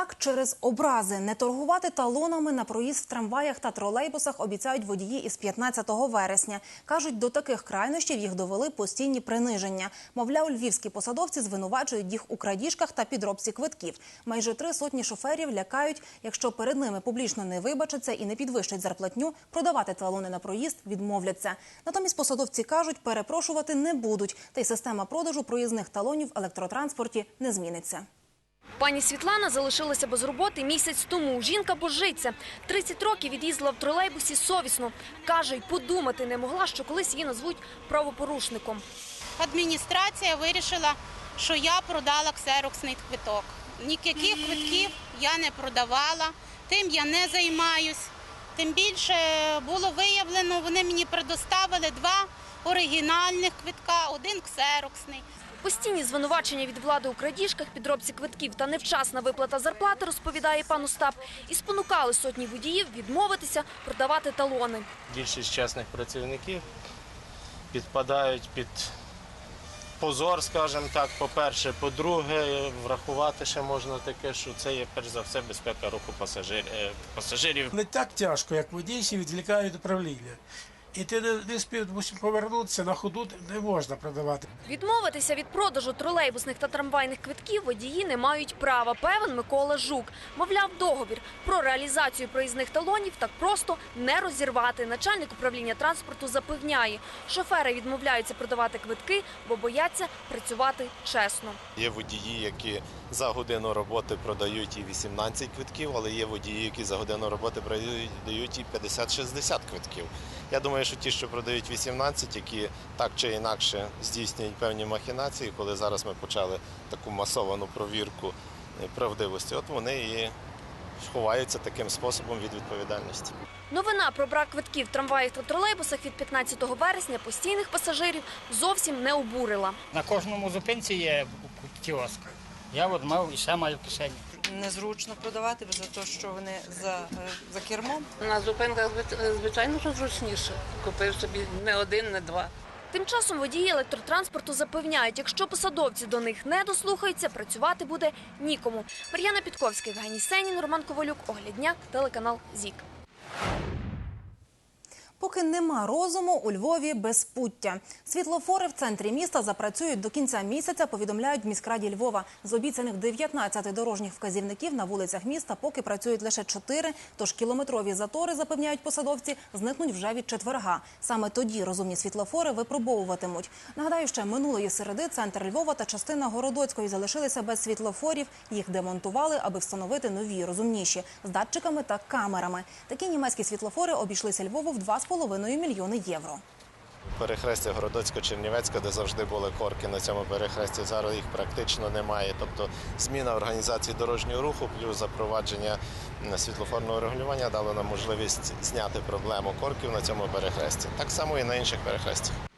Так, через образи не торгувати талонами на проїзд в трамваях та тролейбусах обіцяють водії із 15 вересня. Кажуть, до таких крайнощів їх довели постійні приниження. Мовляв, львівські посадовці звинувачують їх у крадіжках та підробці квитків. Майже три сотні шоферів лякають, якщо перед ними публічно не вибачаться і не підвищать зарплатню, продавати талони на проїзд відмовляться. Натомість посадовці кажуть, перепрошувати не будуть, та й система продажу проїзних талонів в електротранспорті не зміниться. Пані Світлана залишилася без роботи місяць тому. Жінка божиться. 30 років від'їздила в тролейбусі совісно. Каже, й подумати не могла, що колись її назвуть правопорушником. Адміністрація вирішила, що я продала ксероксний квиток. Ніяких квитків я не продавала, тим я не займаюсь. Тим більше було виявлено, вони мені предоставили два оригінальних квитка, один ксероксний. Постійні звинувачення від влади у крадіжках, підробці квитків та невчасна виплата зарплати, розповідає пан Остап, і спонукали сотні водіїв відмовитися продавати талони. більшість чесних працівників підпадають під позор, скажімо так, по-перше. По-друге, врахувати ще можна таке, що це є перш за все безпека руху е, пасажирів. Не так тяжко, як водійці відвлікають управління. І ти не, не спів, мусив повернутися на ходу не можна продавати. Відмовитися від продажу тролейбусних та трамвайних квитків водії не мають права, певен Микола Жук. Мовляв, договір про реалізацію проїзних талонів так просто не розірвати. Начальник управління транспорту запевняє, шофери відмовляються продавати квитки, бо бояться працювати чесно. Є водії, які за годину роботи продають і 18 квитків, але є водії, які за годину роботи продають і 50-60 квитків. Я думаю, що ті, що продають 18, які так чи інакше здійснюють певні махінації, коли зараз ми почали таку масовану провірку е, правдивості, от вони і ховаються таким способом від відповідальності. Новина про брак квитків в трамваях та тролейбусах від 15 вересня постійних пасажирів зовсім не обурила. На кожному зупинці є кіоск. Я от мав і ще маю в кишені. незручно продавати, бо за те, що вони за, е, за кермом. На зупинках зви- звичайно що зручніше. Купив собі не один, не два. Тим часом водії електротранспорту запевняють, якщо посадовці до них не дослухаються, працювати буде нікому. Мар'яна Підковська, Євгеній Сенін, Роман Ковалюк, Оглядня, телеканал ЗІК. Поки нема розуму, у Львові безпуття. Світлофори в центрі міста запрацюють до кінця місяця, повідомляють в міськраді Львова. З обіцяних 19 дорожніх вказівників на вулицях міста поки працюють лише 4, тож кілометрові затори, запевняють посадовці, зникнуть вже від четверга. Саме тоді розумні світлофори випробовуватимуть. Нагадаю, ще минулої середи центр Львова та частина Городоцької залишилися без світлофорів. Їх демонтували, аби встановити нові, розумніші з датчиками та камерами. Такі німецькі світлофори обійшлися Львову в 2,5 мільйони євро. Перехрестя Городоцько-Чернівецька, де завжди були корки на цьому перехресті, зараз їх практично немає. Тобто зміна організації дорожнього руху плюс запровадження світлофорного регулювання дало нам можливість зняти проблему корків на цьому перехресті. Так само і на інших перехрестях.